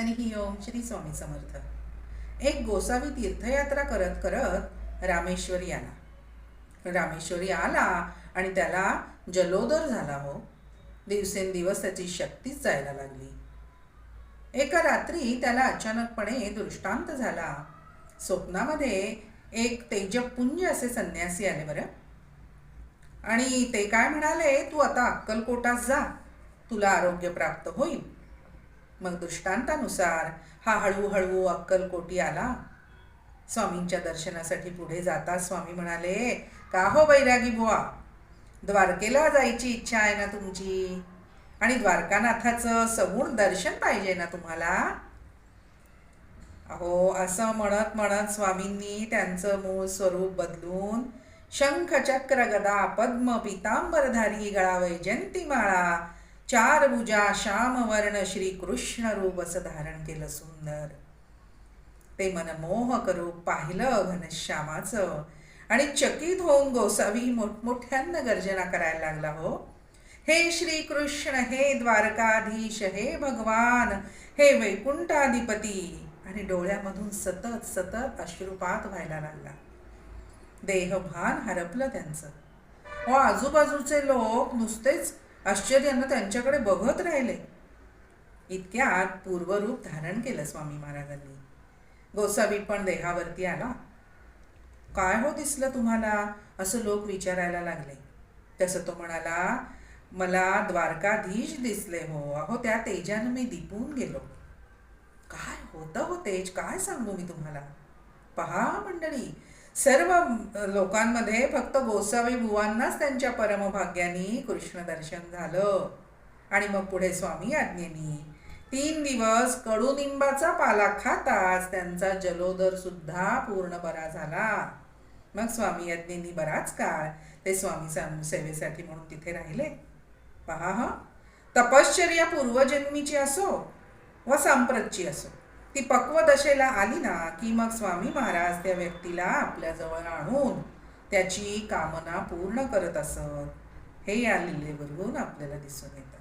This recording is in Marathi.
आणि ही ओम श्री स्वामी समर्थ. एक गोसावी तीर्थयात्रा करत करत रामेश्वरी आला. रामेश्वरी आला आणि त्याला जलोदर झाला हो. दिवसेंदिवस त्याची शक्तीच जायला लागली. एका रात्री त्याला अचानकपणे दृष्टांत झाला. स्वप्नामध्ये एक तेजपुंज असे संन्यासी आले बरं. आणि ते काय म्हणाले तू आता अक्कलकोटात जा. तुला आरोग्य प्राप्त होईल. मग दृष्टांतानुसार हा हळूहळू अक्कलकोटी आला. स्वामींच्या दर्शनासाठी पुढे जाता स्वामी म्हणाले का हो बैरागी बुवा? द्वारकेला जायची इच्छा आहे ना तुमची? आणि द्वारकानाथाचं सगुण दर्शन पाहिजे ना तुम्हाला? अहो असं म्हणत म्हणत स्वामींनी त्यांचं मूळ स्वरूप बदलून शंख चक्र गदा पद्म पितांबरधारी गळा वैजंती माळा चार भुजा श्यामवर्ण श्री कृष्ण रूप असं धारण केलं सुंदर. ते मनमोहक रूप पाहिलं घनश्यामाचं आणि चकित होऊन गोसावी मोठमोठ्यांना गर्जना करायला लागला हो. हे श्री कृष्ण हे द्वारकाधीश हे भगवान हे वैकुंठाधिपती. आणि डोळ्यामधून सतत सतत अश्रुपात व्हायला लागला. देहभान हरपलं त्यांचं. व आजूबाजूचे लोक नुसतेच आश्चर्यानं त्यांच्याकडे बघत राहिले. इतक्यात पूर्वरूप धारण केलं स्वामी महाराजांनी. गोसावी पण देहावरती आला. काय हो दिसलं तुम्हाला? असं लोक विचारायला लागले. तसं तो म्हणाला मला द्वारकाधीश दिसले हो. अहो त्या तेजानं मी दिपून गेलो. काय होतं हो तेज? काय सांगू मी तुम्हाला? पहा मंडळी सर्व लोकांमध्ये फक्त गोसावी बुवांनाच त्यांच्या परमभाग्यानी कृष्ण दर्शन झालं. आणि मग पुढे स्वामी आज्ञेनी. तीन दिवस कडुनिंबाचा पाला खाताच त्यांचा जलोदर सुद्धा पूर्ण बरा झाला. मग स्वामी आज्ञेनी बराच काळ ते स्वामी सेवेसाठी म्हणून तिथे राहिले. पहा ह. तपश्चर्या पूर्वजन्मीची असो व सांप्रतची असो. ती पक्व दशेला आली ना की मग स्वामी महाराज त्या व्यक्तीला आपल्याजवळ आणून त्याची कामना पूर्ण करत असत. हे या लिलेवरून आपल्याला दिसून येतं